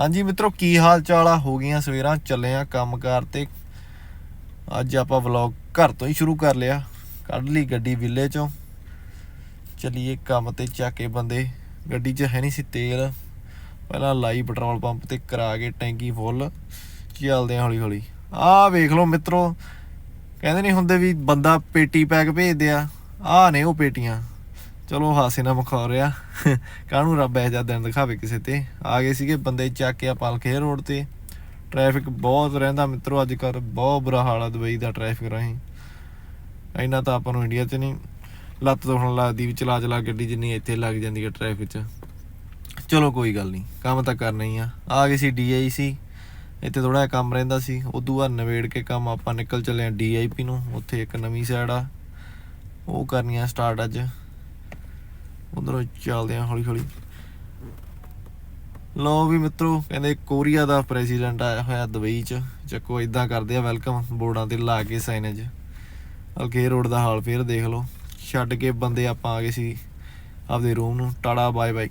ਹਾਂਜੀ ਮਿੱਤਰੋ, ਕੀ ਹਾਲ ਚਾਲ ਆ? ਹੋ ਗਈਆਂ ਸਵੇਰਾਂ, ਚੱਲੇ ਆ ਕੰਮਕਾਰ ਤੇ। ਅੱਜ ਆਪਾਂ ਵਲੌਗ ਘਰ ਤੋਂ ਹੀ ਸ਼ੁਰੂ ਕਰ ਲਿਆ। ਕੱਢ ਲਈ ਗੱਡੀ ਵਿਲੇ ਚੋਂ। ਚਲੀਏ ਕੰਮ ਤੇ ਚੱਕ ਕੇ ਬੰਦੇ। ਗੱਡੀ 'ਚ ਹੈ ਨਹੀਂ ਸੀ ਤੇਲ। ਪਹਿਲਾਂ ਲਾਈ ਪੈਟਰੋਲ ਪੰਪ ਤੇ ਕਰਾ ਕੇ ਟੈਂਕੀ ਫੁੱਲ। ਚੱਲਦੇ ਆ ਹੌਲੀ ਹੌਲੀ ਆਹ ਵੇਖ ਲਓ ਮਿੱਤਰੋ। ਕਹਿੰਦੇ ਨਹੀਂ ਹੁੰਦੇ ਵੀ ਬੰਦਾ ਪੇਟੀ ਪੈਕ ਭੇਜਦੇ ਆ। ਆਹ ਨੇ ਉਹ ਪੇਟੀਆਂ। ਚਲੋ ਹਾਸੇ ਨਾਲ ਮਖੌ ਰਿਆ ਕਾਹਨੂੰ ਰੱਬ ਐ ਦਿਨ ਦਿਖਾਵੇ ਕਿਸੇ ਤੇ। ਆ ਗਏ ਸੀਗੇ ਬੰਦੇ ਚੱਕ ਕੇ ਆ ਪਲਖੇ ਰੋਡ ਤੇ। ਟ੍ਰੈਫਿਕ ਬਹੁਤ ਰਹਿੰਦਾ ਮਿੱਤਰੋ, ਅੱਜ ਕੱਲ੍ਹ ਬਹੁਤ ਬੁਰਾ ਹਾਲ ਆ ਦੁਬਈ ਦਾ ਟ੍ਰੈਫਿਕ ਰਾਹੀਂ। ਇੰਨਾ ਤਾਂ ਆਪਾਂ ਨੂੰ ਇੰਡੀਆ 'ਚ ਨਹੀਂ, ਲੱਤ ਤੋੜਨ ਲੱਗਦੀ ਵੀ ਚਲਾ ਚਲਾ ਗੱਡੀ ਜਿੰਨੀ ਇੱਥੇ ਲੱਗ ਜਾਂਦੀ ਹੈ ਟ੍ਰੈਫਿਕ 'ਚ। ਚਲੋ ਕੋਈ ਗੱਲ ਨਹੀਂ, ਕੰਮ ਤਾਂ ਕਰਨਾ ਹੀ ਆ। ਆ ਗਏ ਸੀ ਡੀਆਈਸੀ ਇੱਥੇ ਥੋੜਾ ਜਿਹਾ ਕੰਮ ਰਹਿੰਦਾ ਸੀ। ਉਦੋਂ ਬਾਅਦ ਨਵੇੜ ਕੇ ਕੰਮ ਆਪਾਂ ਨਿਕਲ ਚੱਲੇ ਆ ਡੀਆਈਪੀ ਨੂੰ। ਉੱਥੇ ਇੱਕ ਨਵੀਂ ਸਾਈਡ ਆ। ਉਹ ਕਰਨੀ ਆ ਸਟਾਰਟ ਅੱਜ। ਉਧਰੋਂ ਚੱਲਦੇ ਆ ਹੌਲੀ ਹੌਲੀ ਲੋ ਵੀ ਮਿੱਤਰੋ, ਕਹਿੰਦੇ ਕੋਰੀਆ ਦਾ ਪ੍ਰੈਜ਼ੀਡੈਂਟ ਆਇਆ ਹੋਇਆ ਦੁਬਈ ਚ। ਚੱਕੋ ਇਦਾਂ ਕਰਦੇ ਆ, ਵੈਲਕਮ ਬੋਰਡਾਂ ਤੇ ਲਾ ਕੇ ਸਾਈਨੇਜ। ਅਲਕੇ ਰੋਡ ਦਾ ਹਾਲ ਫੇਰ ਦੇਖ ਲਓ। ਛੱਡ ਕੇ ਬੰਦੇ ਆਪਾਂ ਆ ਗਏ ਸੀ ਆਪਦੇ ਰੂਮ ਨੂੰ। ਟਾੜਾ ਬਾਏ ਬਾਏ